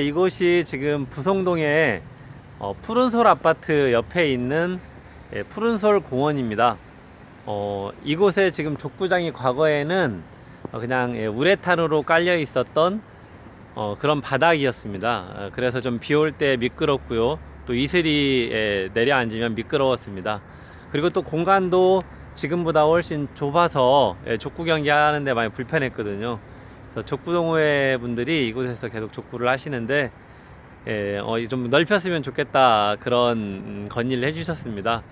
이곳이 지금 부성동의 어, 푸른솔 아파트 옆에 있는 예, 푸른솔 공원입니다. 어, 이곳에 지금 족구장이 과거에는 어, 그냥 예, 우레탄으로 깔려 있었던 어, 그런 바닥이었습니다. 어, 그래서 좀 비 올 때 미끄럽고요. 또 이슬이 예, 내려앉으면 미끄러웠습니다. 그리고 또 공간도 지금보다 훨씬 좁아서 예, 족구 경기 하는데 많이 불편했거든요. 족구동호회 분들이 이곳에서 계속 족구를 하시는데 예, 어, 이좀 넓혔으면 좋겠다 그런 음, 건의를 해주셨습니다.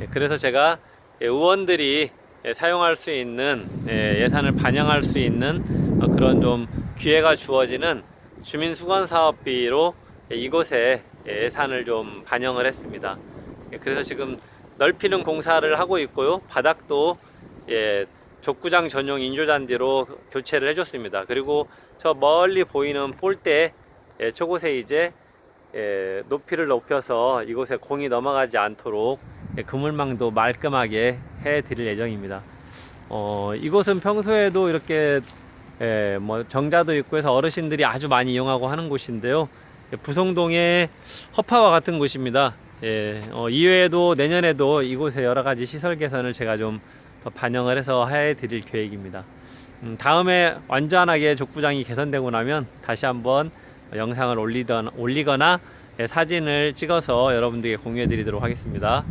예, 그래서 제가 예, 의원들이 예, 사용할 수 있는 예, 예산을 반영할 수 있는 어, 그런 좀 기회가 주어지는 주민 수건 사업비로 예, 이곳에 예, 예산을 좀 반영을 했습니다. 예, 그래서 지금 넓히는 공사를 하고 있고요. 바닥도 예, 족구장 전용 인조잔디로 교체를 해줬습니다. 그리고 저 멀리 보이는 볼대 예, 저곳에 이제 예, 높이를 높여서 이곳에 공이 넘어가지 않도록 예, 그물망도 말끔하게 해드릴 예정입니다. 어, 이곳은 평소에도 이렇게 예, 뭐 정자도 있고 해서 어르신들이 아주 많이 이용하고 하는 곳인데요. 예, 부성동의 허파와 같은 곳입니다. 예, 어, 이외에도 내년에도 이곳에 여러 가지 시설 개선을 제가 좀더 반영을 해서 해드릴 계획입니다. 음, 다음에 완전하게 족구장이 개선되고 나면 다시 한번 영상을 올리던, 올리거나 예, 사진을 찍어서 여러분들에게 공유해 드리도록 하겠습니다.